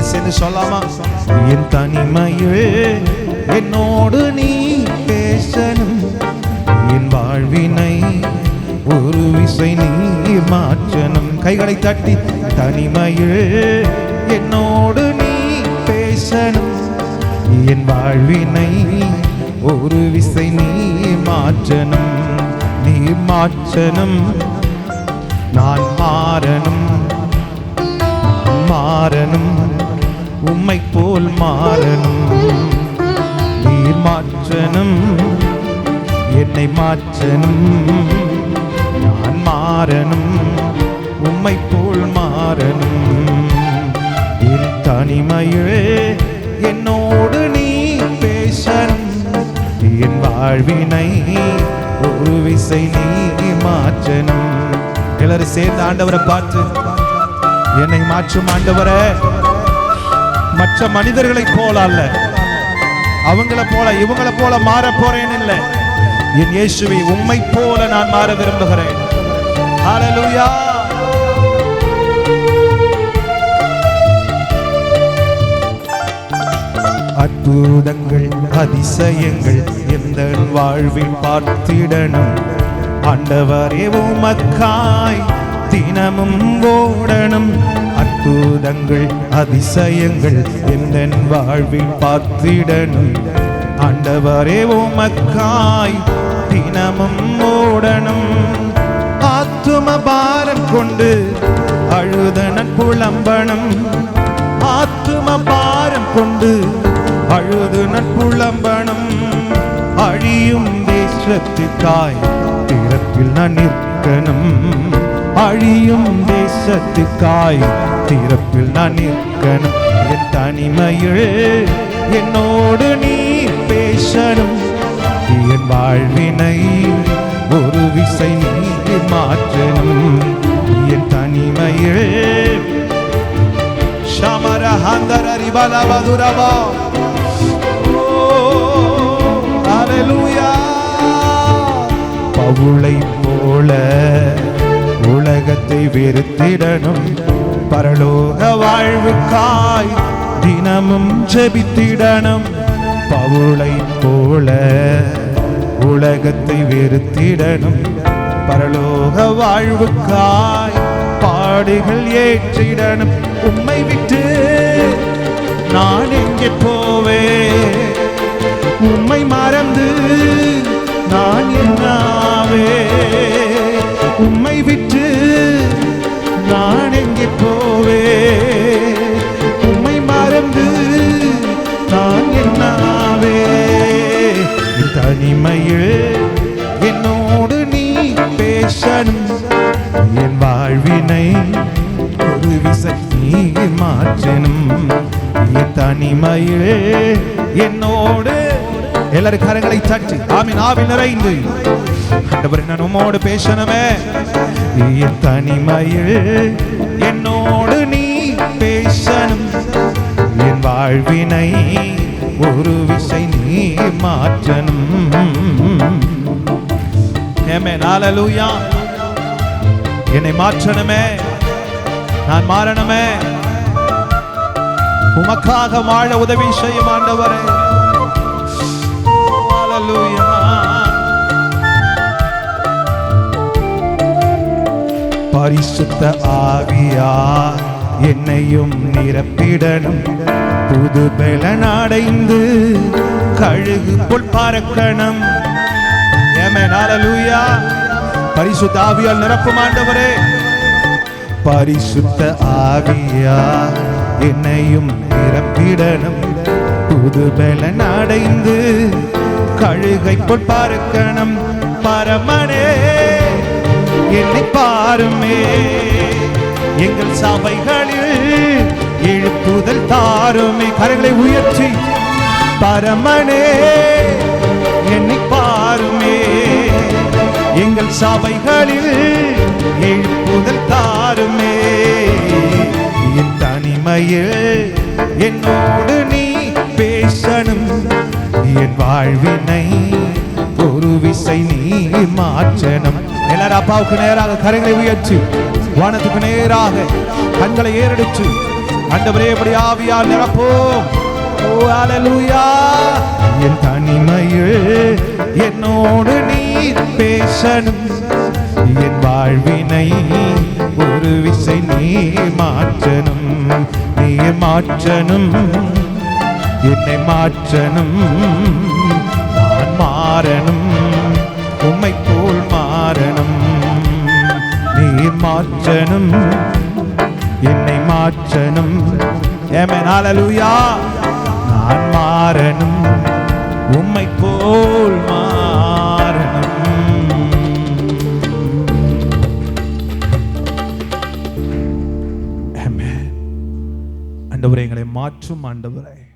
எல்லாம் சொல்லாமா? என் தனிமையில் என்னோடு நீ பேசணும். என் வாழ்வினை ஒரு விசை நீ மாற்றணும். கைகளை தட்டி தனிமையில் என்னோடு நீ பேசணும். என் வாழ்வினை ஒரு விசை நீ மாற்றணும். நீ மாற்றணும். நான் மாறணும். மாறணும். உம்மை போல் மாறணும். நீர் மாற்றணும். என்னை மாற்றணும். நான் மாறணும். உம்மை போல் மாறணும். என் தனிமையே என்னோடு நீ பேசணும். என் வாழ்வினை ஒரு விசை நீ மாற்றணும். எல்லாரும் சேர்ந்து ஆண்டவரை பார்த்து என்னை மாற்றும் ஆண்டவரை. மற்ற மனிதர்களைப் போல அல்ல. அவங்கள போல இவங்கள போல மாற போறேன் இல்லை. என் இயேசுவை உண்மை போல நான் மாற விரும்புகிறேன். ஹalleluya அற்புதங்கள் அதிசயங்கள் எந்த வாழ்வில் பார்த்திடணும்? ஆண்டவரே உமக்காய் தினமும் ஓடணும். அற்புதங்கள் அதிசயங்கள் எந்த வாழ்வில் பார்த்திடணும். ஆண்டவரே உமக்காய் தினமும் ஓடணும். ஆத்தும பாரம் கொண்டு அழுதனன் புலம்பணும். ஆத்தும பாரம் கொண்டு அழுது நட்புளம்பணும் அழியும் தேசத்துக்காய் பிறப்பில் நான் நிற்கணும். அழியும் தேசத்துக்காய் திறப்பில் நான் நிற்கணும். என் தனிமையில் என்னோடு நீ பேசணும். என் வாழ்வினை ஒரு விசை நீ மாற்றணும். என் தனிமையில் ஷமர ஹந்தர பவுளை போல உலகத்தை வெறுத்திடணும். பரலோக வாழ்வுக்காய் தினமும் ஜெபித்திடணும். பவுளை போல உலகத்தை வெறுத்திடணும். பரலோக வாழ்வுக்காய் பாடுகள் ஏற்றிடணும். உம்மை விட்டு நான் எங்கே போவே உம்மை மறந்து நான் என்னாவே தனிமையில் என்னோடு நீ பேசணும். என் வாழ்வினை ஒரு விசை நீ மாற்றணும். என் தனிமையில் என்னோடு எல்லாரும் கரங்களை தட்டி ஆமின் ஆவி நிறைந்து. ஆண்டவரே நான் உம்மோடு பேசணுமே? என் தனிமையில் என்னோடு நீ பேசணும். என் வாழ்வினை ஒரு விசை நீ மாற்றணும். ஆமென் ஹalleluya என்னை மாற்றணுமே. நான் மாறணுமே. உமக்காக வாழ உதவி செய்யும் ஆண்டவரே. பரிசுத்த ஆவியா என்னையும் நிரப்பிடணும். புது பலன் கழுகு போல் பறக்கணும் ஏமேனாலூயா பரிசுத்த ஆவியால் நிரப்பும் ஆண்டவரே. பரிசுத்த ஆவியா என்னையும் நிரப்பிடணும். புது பலன் அடைந்து கழுகை போல் பார்க்கணும். பரமனே என்னை பாருமே. எங்கள் சபைகளில் எழுப்புதல் தாருமை கரங்களை உயர்த்தி. பரமனே என்னை பாருமே. எங்கள் சபைகளில் எழுப்புதல் தாருமே. என் தனிமையில் என்னோடு நீ பேசணும். என் வாழ்வினை ஒரு விசை நீ மாற்றணும். எல்லாரும் அப்பாவுக்கு நேராக கரங்களை உயர்த்தி. வானத்துக்கு நேராக கண்களை ஏறடிச்சு. அண்டவரே எப்படி ஆவியால் நிரப்போம் ஓ என் தனிமையில் என்னோடு நீர் பேசணும். என் வாழ்வினை ஒரு விசை நீ மாற்றணும். நீ மாற்றணும். என்னை மாற்றணும். நான் மாறணும். உம்மை மாற்றணும். என்னை மாற்றணும். ஏமேன் ஹalleluya நான் மாறணும். உம்மை போல் மாறணும். ஆண்டவரை எங்களை மாற்றும் ஆண்டவரை.